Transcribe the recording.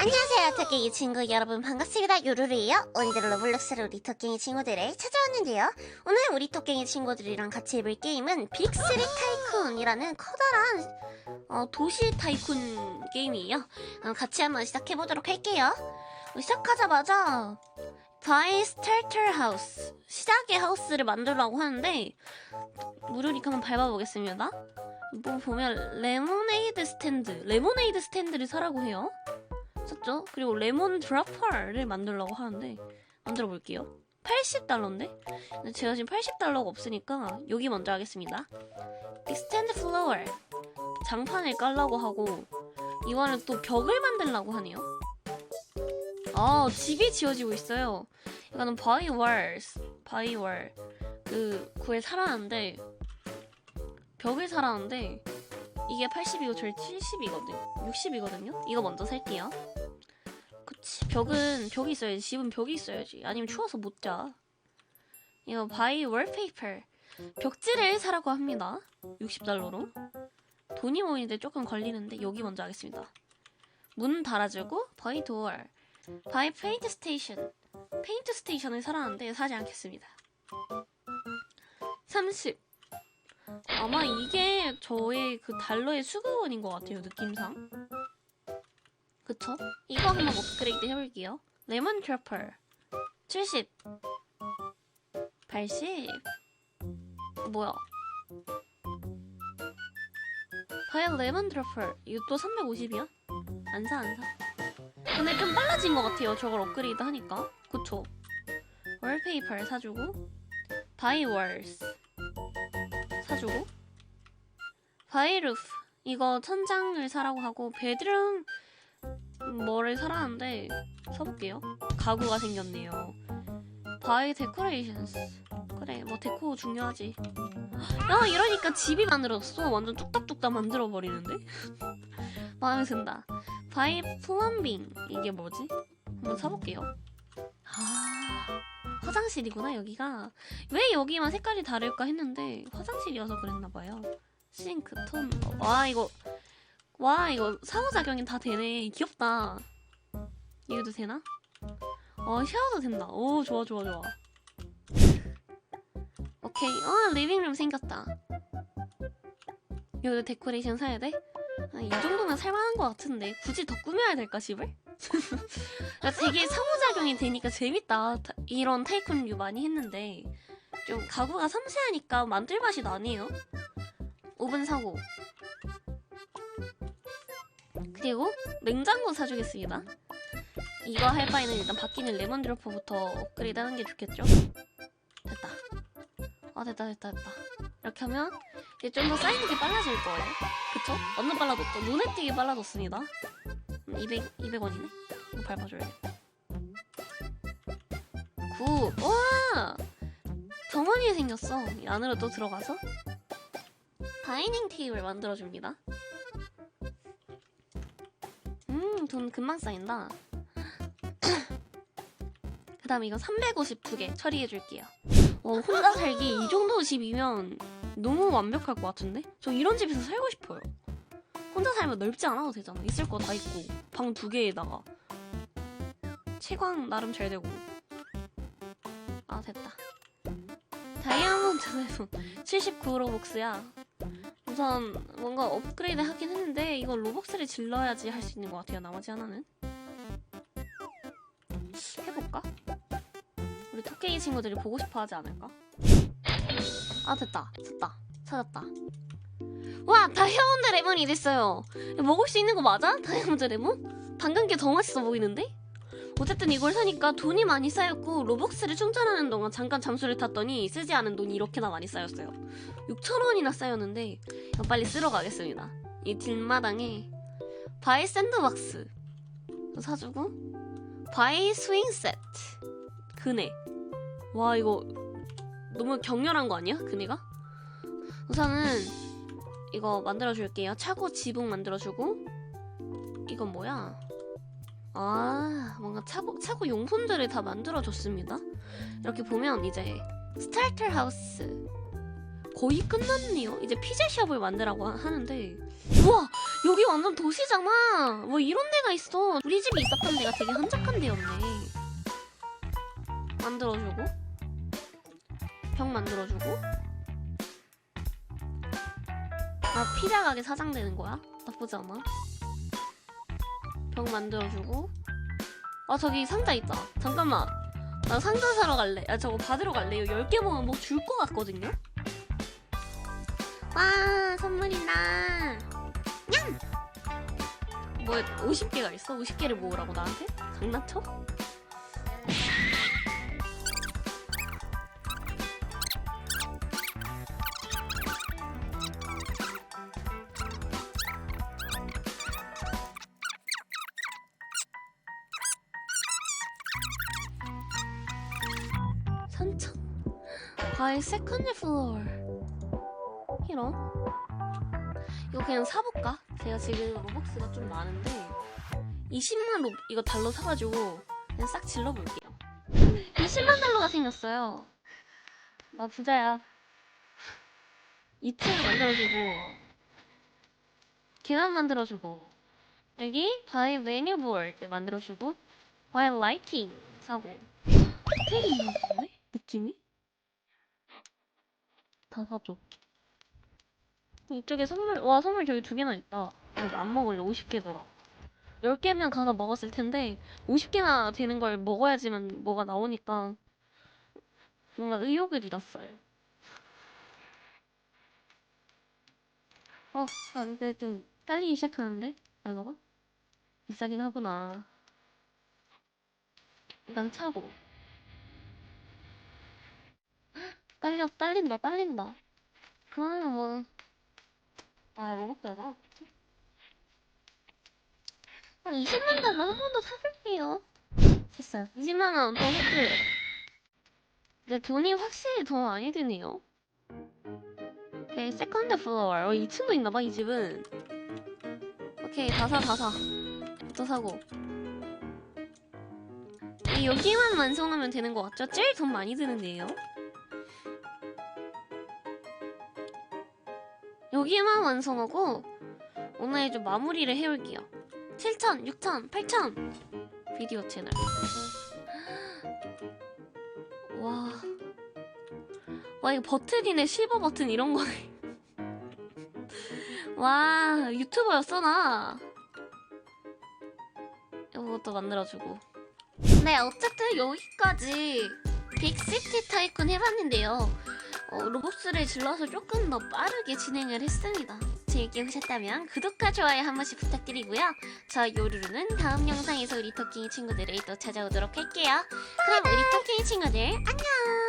안녕하세요 토끼이 친구 여러분. 반갑습니다. 요루루예요. 오늘은 로블록스로 우리 토끼이 친구들을 찾아왔는데요. 오늘 우리 토끼이 친구들이랑 같이 해볼 게임은 빅스리 타이쿤이라는 커다란 어, 도시 타이쿤 게임이에요. 그럼 같이 한번 시작해보도록 할게요. 어, 시작하자마자 바이 스타터 하우스 시작의 하우스를 만들라고 하는데 무료니까 한번 밟아보겠습니다. 뭐 보면 레모네이드 스탠드 레모네이드 스탠드를 사라고 해요 썼죠? 그리고 레몬 드라퍼를 만들려고 하는데 만들어 볼게요. 80달러인데? 근데 제가 지금 80달러가 없으니까 여기 먼저 하겠습니다. extend floor 장판을 깔라고 하고 이번엔 또 벽을 만들려고 하네요. 아 집이 지어지고 있어요. 이거는 바이 월스 바이 월 그 구에 살았는데 벽을 살았는데 이게 80이고 저희 70이거든 60이거든요 이거 먼저 살게요 벽은 벽이 있어야지 집은 벽이 있어야지. 아니면 추워서 못 자. 이거 바이 월페이퍼 벽지를 사라고 합니다. 60달러로. 돈이 모이는데 조금 걸리는데 여기 먼저 하겠습니다. 문 달아주고 바이 도어 바이 페인트 스테이션 페인트 스테이션을 사라는데 사지 않겠습니다. 30 아마 이게 저의 그 달러의 수급원인 것 같아요 느낌상 그쵸? 이거 한번 업그레이드 해볼게요. 레몬 트러플. 70 80 뭐야? 과연 레몬 트러플 이거 또 350이야? 안 사 안사. 근데 좀 빨라진 것 같아요 저걸 업그레이드 하니까. 그쵸? 월페이퍼를 사주고 바이 월스 사주고. 바이루프. 이거 천장을 사라고 하고 베드룸 뭐를 사라는데 사볼게요. 가구가 생겼네요. 바이 데코레이션스. 그래 뭐 데코 중요하지. 야 이러니까 집이 만들어졌어. 완전 뚝딱뚝딱 만들어버리는데? 마음에 든다. 바이 플럼빙. 이게 뭐지? 한번 사볼게요. 아 화장실이구나 여기가. 왜 여기만 색깔이 다를까 했는데 화장실이어서 그랬나봐요. 싱크 톤 와 이거 와 이거 상호작용이 다 되네 귀엽다 이거도 되나? 어 샤워도 된다 오 좋아 좋아 좋아 오케이 어 리빙룸 생겼다 여기도 데코레이션 사야 돼? 아, 이 정도면 살만한 것 같은데 굳이 더 꾸며야 될까 집을? 그러니까 되게 상호작용이 되니까 재밌다. 타- 이런 타이쿤 류 많이 했는데 좀 가구가 섬세하니까 만들 맛이 나네요. 오븐 사고 그리고 냉장고 사주겠습니다. 이거 할 바에는 일단 바뀌는 레몬 드로퍼부터 업그레이드 하는 게 좋겠죠? 됐다. 아 됐다 됐다 됐다. 이렇게 하면 이제 좀더 쌓이는 게 빨라질 거예요. 그쵸? 완전 빨라졌죠? 눈에 띄게 빨라졌습니다. 200, 200원이네? 이거 밟아줘야 굿! 와! 정원이 생겼어. 이 안으로 또 들어가서 다이닝 테이블 만들어줍니다. 음, 돈 금방 쌓인다. 그 다음에 이거 352개 처리해줄게요. 어, 혼자 살기 이 정도 집이면 너무 완벽할 것 같은데? 저 이런 집에서 살고 싶어요. 혼자 살면 넓지 않아도 되잖아. 있을 거 다 있고 방 두 개에다가 채광 나름 잘 되고. 아 됐다. 다이아몬드 레몬 79로벅스야. 우선 뭔가 업그레이드 하긴 했는데 이거 로벅스를 질러야지 할 수 있는 것 같아요. 나머지 하나는 해볼까? 우리 토끼이 친구들이 보고 싶어 하지 않을까? 아 됐다, 됐다, 찾았다. 와 다이아몬드 레몬이 됐어요 먹을 수 있는 거 맞아? 다이아몬드 레몬? 방금 게 더 맛있어 보이는데? 어쨌든 이걸 사니까 돈이 많이 쌓였고 로벅스를 충전하는 동안 잠깐 잠수를 탔더니 쓰지 않은 돈이 이렇게나 많이 쌓였어요 6천원이나 쌓였는데 빨리 쓰러 가겠습니다 이 뒷마당에 바이 샌드박스 사주고 바이 스윙 세트 그네 와 이거 너무 격렬한 거 아니야? 그네가? 우선은 이거 만들어줄게요. 차고 지붕 만들어주고 이건 뭐야? 아 뭔가 차고, 차고 용품들을 다 만들어줬습니다. 이렇게 보면 이제 스타터 하우스 거의 끝났네요. 이제 피자숍을 만들라고 하- 하는데. 우와 여기 완전 도시잖아. 뭐 이런 데가 있어. 우리 집이 있었던 데가 되게 한적한 데였네. 만들어주고. 벽 만들어주고. 아 피자 가게 사장 되는 거야? 나쁘지 않아 벽 만들어주고. 아 저기 상자 있다. 잠깐만. 나 상자 사러 갈래. 야 저거 받으러 갈래요 10개 먹으면 뭐 줄 것 같거든요? 와 선물이다. 뭐야 50개가 있어? 50개를 모으라고 나한테? 장난쳐? 선천. 과일 세컨드 플로어 이런? 이거 그냥 사볼까? 제가 지금 로벅스가 좀 많은데 20만 로 이거 달러 사가지고 그냥 싹 질러볼게요. 20만 달러가 생겼어요. 나 부자야. 2층 만들어주고 계단 만들어주고 여기 바이 메뉴볼 만들어주고 바이 라이팅 사고. 되게 있는데 느낌이? 다 사줘 이쪽에 선물, 와, 선물 저기 두 개나 있다. 이거 안 먹을래, 50개더라. 10개면 가서 먹었을 텐데, 50개나 되는 걸 먹어야지만 뭐가 나오니까, 뭔가 의욕을 잃었어요. 어, 아, 근데 좀 딸리기 시작하는데? 알로가? 비싸긴 하구나. 일단 차고. 딸려, 딸린다, 딸린다. 그러면 뭐, 아, 로봇배가? 한 20만 달러 한 번 더 사줄게요. 됐어요. 20만 원더 했어요. 근데 돈이 확실히 더 많이 드네요. 오케이, 세컨드 플로어. 어, 2층도 있나봐, 이 집은. 오케이, 다 사, 다 사. 또 사고. 이 여기만 완성하면 되는 것 같죠? 제일 돈 많이 드는데요. 여기만 완성하고 오늘 좀 마무리를 해올게요. 7천, 6천, 8천 비디오 채널. 와, 와 이거 버튼이네 실버 버튼 이런 거네. 와 유튜버였어 나. 이것도 만들어주고. 네 어쨌든 여기까지 빅시티 타이쿤 해봤는데요. 어, 로봇스를 질러서 조금 더 빠르게 진행을 했습니다. 재밌게 보셨다면 구독과 좋아요 한 번씩 부탁드리고요. 저 요루루는 다음 영상에서 우리 토끼 친구들을 또 찾아오도록 할게요. 그럼 우리 토끼 친구들 안녕!